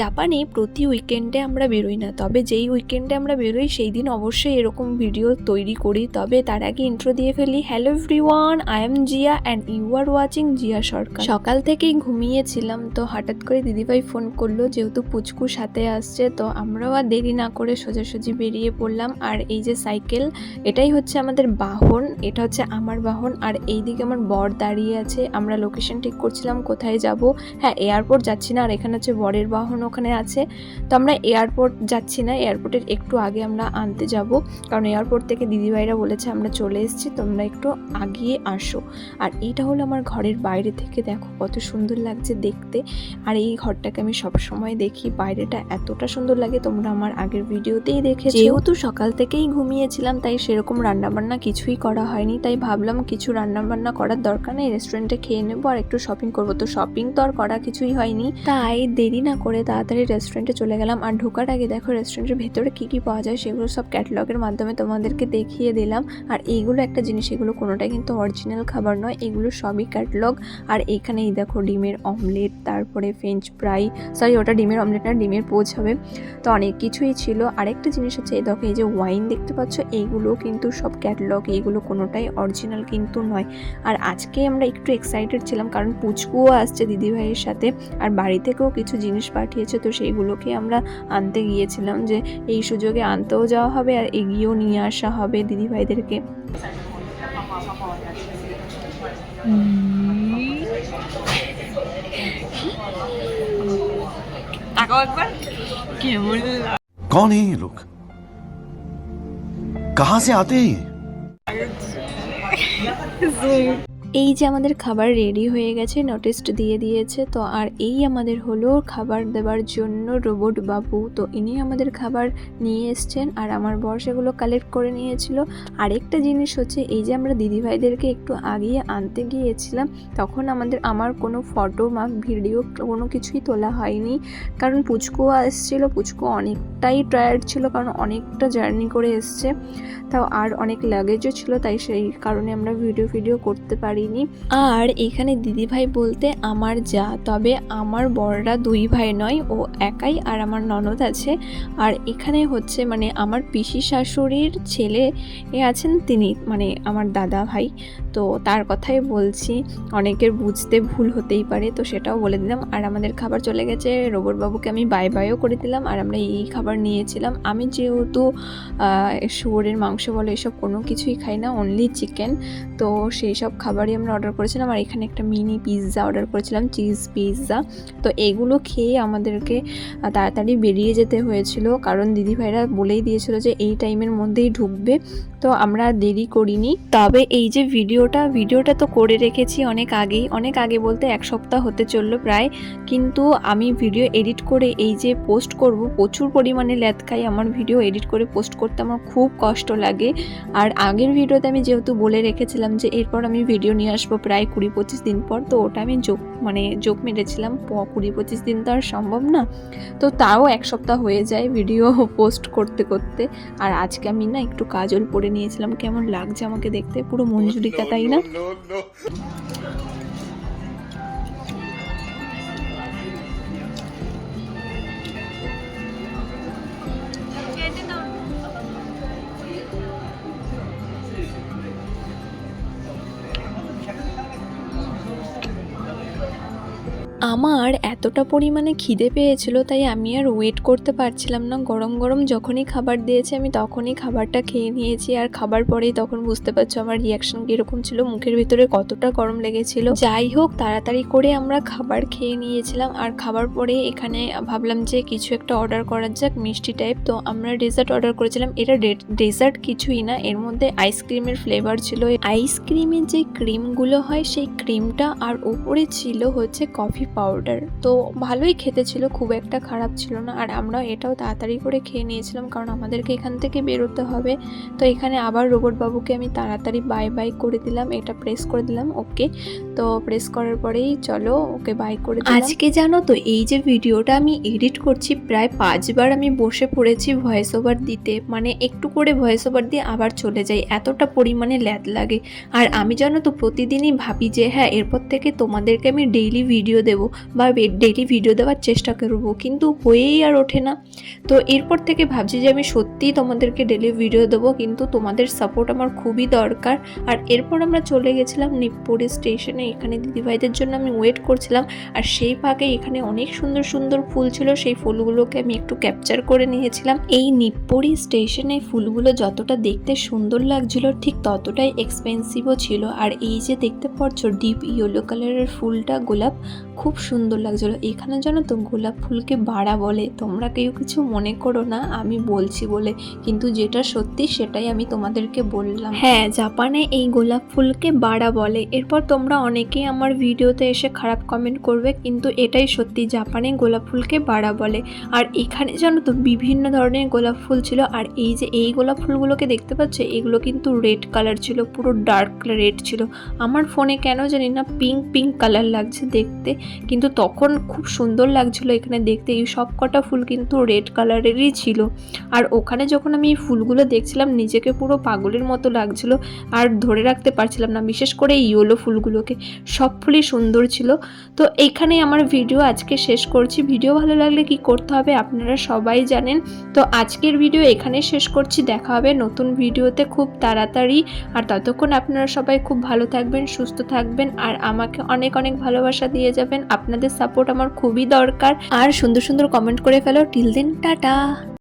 জাপানে প্রতি উইকেন্ডে আমরা বেরোই না। তবে যেই উইকেন্ডে আমরা বেরোই, সেই দিন অবশ্যই এরকম ভিডিও তৈরি করি। তবে তার আগে ইন্ট্রো দিয়ে ফেলি। Hello everyone I am Zia and you are watching Zia Sarkar সকাল থেকেই ঘুমিয়েছিলাম, তো হঠাৎ করে দিদিভাই ফোন করল, যেহেতু পুচকু সাথে আসছে, তো আমরাও আর দেরি না করে সোজাসুজি বেরিয়ে পড়লাম। আর এই যে সাইকেল এটাই হচ্ছে আমাদের বাহন, এটা হচ্ছে আমার বাহন। আর এই দিকে আমার বর দাঁড়িয়ে আছে। আমরা লোকেশন ঠিক করছিলাম কোথায় যাব। হ্যাঁ এয়ারপোর্ট যাচ্ছি না, আর এখানে হচ্ছে বরের বাহন ওখানে আছে। তো আমরা এয়ারপোর্ট যাচ্ছি না এয়ারপোর্টের একটু আগে আমরা আনতে যাব। কারণ এয়ারপোর্ট থেকে দিদিভাইরা বলেছে আমরা চলে এসেছি তোমরা একটু আগিয়ে আসো। আর এটা হলো আমার ঘরের বাইরে থেকে দেখো কত সুন্দর লাগছে দেখতে। আর এই ঘরটাকে আমি সব সময় দেখি বাইরেটা এতটা সুন্দর লাগে তোমরা আমার আগের ভিডিওতেই দেখেছ। যেহেতু সকাল থেকেই ঘুমিয়েছিলাম তাই সেরকম রান্নাবান্না কিছুই করা হয়নি। তাই ভাবলাম কিছু রান্নাবান্না করার দরকার নেই রেস্টুরেন্টে খেয়ে নেব আর একটু শপিং করব। তো শপিং তো আর করা কিছুই হয়নি। তাই দেরি না করে তাড়াতাড়ি রেস্টুরেন্টে চলে গেলাম। আর ঢোকার আগে দেখো রেস্টুরেন্টের ভেতরে কী কী পাওয়া যায় সেগুলো সব ক্যাটালগের মাধ্যমে তোমাদেরকে দেখিয়ে দিলাম। আর এইগুলো একটা জিনিস, এগুলো কোনোটাই কিন্তু অরিজিনাল খাবার নয়, এগুলো সবই ক্যাটালগ আর এখানে এই দেখো ডিমের অমলেট তারপরে ফ্রেঞ্চ ফ্রাই সরি ওটা ডিমের অমলেট না, ডিমের পোচ হবে। তো অনেক কিছুই ছিল। আরেকটা জিনিস হচ্ছে, এই দেখো এই যে ওয়াইন দেখতে পাচ্ছ, এইগুলো কিন্তু সব ক্যাটালগ এইগুলো কোনোটাই অরিজিনাল কিন্তু নয়। আর আজকে আমরা একটু এক্সাইটেড ছিলাম, কারণ পুচকুও আসছে দিদিভাইয়ের সাথে। আর বাড়ি থেকেও কিছু জিনিস পাঠিয়েছে তো সেইগুলোকে আমরা আনতে গিয়েছিলাম যে এই সুযোগে আনতেও যাওয়া হবে আর এগিয়েও নিয়ে আসা হবে দিদিভাইদেরকে তাকাও একবার কেমন कौन है ये लोग कहां से आते हैं ये এই যে আমাদের খাবার রেডি হয়ে গেছে নোটিস্ট দিয়ে দিয়েছে, তো আর এই আমাদের হলো খাবার দেওয়ার জন্য রোবট বাবু। তো ইনি আমাদের খাবার নিয়ে এসছেন আর আমার বর সেগুলো কালেক্ট করে নিয়েছিল। আরেকটা জিনিস হচ্ছে, এই যে আমরা দিদিভাইদেরকে একটু আগিয়ে আনতে গিয়েছিলাম, তখন আমাদের, আমার কোনো ফটো বা ভিডিও কোনো কিছুই তোলা হয়নি। কারণ পুচকু এসেছিল, পুচকু অনেকটাই টায়ার্ড ছিল, কারণ অনেকটা জার্নি করে এসছে। তাও আর অনেক লাগেজও ছিল, তাই সেই কারণে আমরা ভিডিও ভিডিও করতে পারিনি আর এখানে দিদিভাই বলতে আমার যা, তবে আমার বড়রা দুই ভাই নয়, ও একাই আর আমার ননদ আছে। আর এখানে হচ্ছে মানে আমার পিসি শাশুড়ির ছেলে এ আছেন তিনি মানে আমার দাদা ভাই। তো তার কথাই বলছি, অনেকের বুঝতে ভুল হতেই পারে, তো সেটাও বলে দিলাম। আর আমাদের খাবার চলে গেছে রোবট বাবুকে আমি বাই বাইও করে দিলাম, আর আমরা এই খাবার নিয়েছিলাম। আমি যেহেতু শুয়োরের মাংস বলো, এসব কোনো কিছুই খাই না অনলি চিকেন তো সেই সব খাবারই আমরা অর্ডার করেছিলাম আর এখানে একটা মিনি পিৎজা অর্ডার করেছিলাম চিজ পিৎজা তো এগুলো খেয়ে আমাদেরকে তাড়াতাড়ি বেরিয়ে যেতে হয়েছিল। কারণ দিদিভাইরা বলেই দিয়েছিল যে এই টাইমের মধ্যেই ঢুকবে। তো আমরা দেরি করিনি। তবে এই যে ভিডিওটা ভিডিওটা তো করে রেখেছি অনেক আগেই। অনেক আগে বলতে এক সপ্তাহ হতে চলল প্রায়। কিন্তু আমি ভিডিও এডিট করে এই যে পোস্ট করব, প্রচুর পরিমাণে ল্যাদ আমার ভিডিও এডিট করে পোস্ট করতে আমার খুব কষ্ট লাগে। আর আগের ভিডিওতে আমি যেহেতু বলে রেখেছিলাম যে এরপর আমি ভিডিও নিয়ে আসব প্রায় কুড়ি পঁচিশ দিন পর। তো ওটা আমি যোগ মানে যোগ মেরেছিলাম কুড়ি পঁচিশ দিন তো আর সম্ভব না। তো তাও এক সপ্তাহ হয়ে যায় ভিডিও পোস্ট করতে করতে। আর আজকে আমি না একটু কাজল পরে নিয়েছিলাম কেমন লাগছে আমাকে দেখতে? পুরো মঞ্জুরিকা তাই না? আমার এতটা পরিমাণে খিদে পেয়েছিল, তাই আমি আর ওয়েট করতে পারছিলাম না। গরম গরম যখনই খাবার দিয়েছে, আমি তখনই খাবারটা খেয়ে নিয়েছি। আর খাবার পরেই তখন বুঝতে পারছ আমার রিয়াকশন কীরকম ছিল। মুখের ভিতরে কতটা গরম লেগেছিল। যাই হোক, তাড়াতাড়ি করে আমরা খাবার খেয়ে নিয়েছিলাম। আর খাবার পরে এখানে ভাবলাম যে কিছু একটা অর্ডার করা যাক, মিষ্টি টাইপ তো আমরা ডেজার্ট অর্ডার করেছিলাম। এটা ডেজার্ট কিছুই না, এর মধ্যে আইসক্রিমের ফ্লেভার ছিল। আইসক্রিমের যে ক্রিমগুলো হয়, সেই ক্রিমটা আর ওপরে ছিল হচ্ছে কফি পাউডার তো ভালোই খেতে ছিল, খুব একটা খারাপ ছিল না। আর আমরা এটাও তাড়াতাড়ি করে খেয়ে নিয়েছিলাম, কারণ আমাদেরকে এখান থেকে বেরোতে হবে। তো এখানে আবার রোবট বাবুকে আমি তাড়াতাড়ি বাই বাই করে দিলাম, এটা প্রেস করে দিলাম ওকে। তো প্রেস করার পরেই চলো, ওকে বাই করে আজকে জানো তো, এই যে ভিডিওটা আমি এডিট করছি, প্রায় পাঁচবার আমি বসে পড়েছি ভয়েস ওভার দিতে। মানে একটু করে ভয়েস ওভার দিয়ে আবার চলে যাই, এতটা পরিমাণে ল্যাদ লাগে। আর আমি জানো তো, প্রতিদিনই ভাবি যে হ্যাঁ এরপর থেকে তোমাদেরকে আমি ডেইলি ভিডিও দেবো। বা ডেলি ভিডিও দেওয়ার চেষ্টা করব, কিন্তু হয়েই আর ওঠে না। তো এরপর থেকে ভাবছি যে আমি সত্যিই তোমাদেরকে ডেলি ভিডিও দেবো, কিন্তু তোমাদের সাপোর্ট আমার খুবই দরকার। আর এরপর আমরা চলে গেছিলাম নিপ্পুরি স্টেশনে এখানে দিদিভাইদের জন্য আমি ওয়েট করছিলাম। আর সেই ফাঁকে এখানে অনেক সুন্দর সুন্দর ফুল ছিল, সেই ফুলগুলোকে আমি একটু ক্যাপচার করে নিয়েছিলাম। এই নিপ্পুরি স্টেশনে ফুলগুলো যতটা দেখতে সুন্দর লাগছিল, ঠিক ততটাই এক্সপেন্সিভও ছিল। আর এই যে দেখতে পাচ্ছ ডিপ ইয়েলো কালারের ফুলটা গোলাপ খুব সুন্দর লাগছিল এখানে জানো তো গোলাপ ফুলকে বাড়া বলে। তোমরা কেউ কিছু মনে করো না, আমি বলছি বলে। কিন্তু যেটা সত্যি সেটাই আমি তোমাদেরকে বললাম। হ্যাঁ জাপানে এই গোলাপ ফুলকে বাড়া বলে। এরপর তোমরা অনেকেই আমার ভিডিওতে এসে খারাপ কমেন্ট করবে, কিন্তু এটাই সত্যি জাপানে গোলাপ ফুলকে বাড়া বলে। আর এখানে জানো তো বিভিন্ন ধরনের গোলাপ ফুল ছিল। আর এই যে এই গোলাপ ফুলগুলোকে দেখতে পাচ্ছ, এগুলো কিন্তু রেড কালার ছিল, পুরো ডার্ক রেড ছিল। আমার ফোনে কেন জানি না পিঙ্ক পিঙ্ক কালার লাগছে দেখতে। কিন্তু তখন খুব সুন্দর লাগছিল এখানে দেখতে। এই সব কটা ফুল কিন্তু রেড কালারেরই ছিল। আর ওখানে যখন আমি এই ফুলগুলো দেখছিলাম, নিজেকে পুরো পাগলের মতো লাগছিল আর ধরে রাখতে পারছিলাম না, বিশেষ করে এই ইয়েলো ফুলগুলোকে। সব ফুলই সুন্দর ছিল। তো এইখানেই আমার ভিডিও আজকে শেষ করছি। ভিডিও ভালো লাগলে কি করতে হবে আপনারা সবাই জানেন। তো আজকের ভিডিও এখানে শেষ করছি। দেখা হবে নতুন ভিডিওতে খুব তাড়াতাড়ি। আর ততক্ষণ আপনারা সবাই খুব ভালো থাকবেন, সুস্থ থাকবেন। আর আমাকে অনেক অনেক ভালোবাসা দিয়ে যাবেন। আপনাদের সাপোর্ট আমার খুবই দরকার। আর সুন্দর সুন্দর কমেন্ট করে ফেলো। টিল দিন টাটা।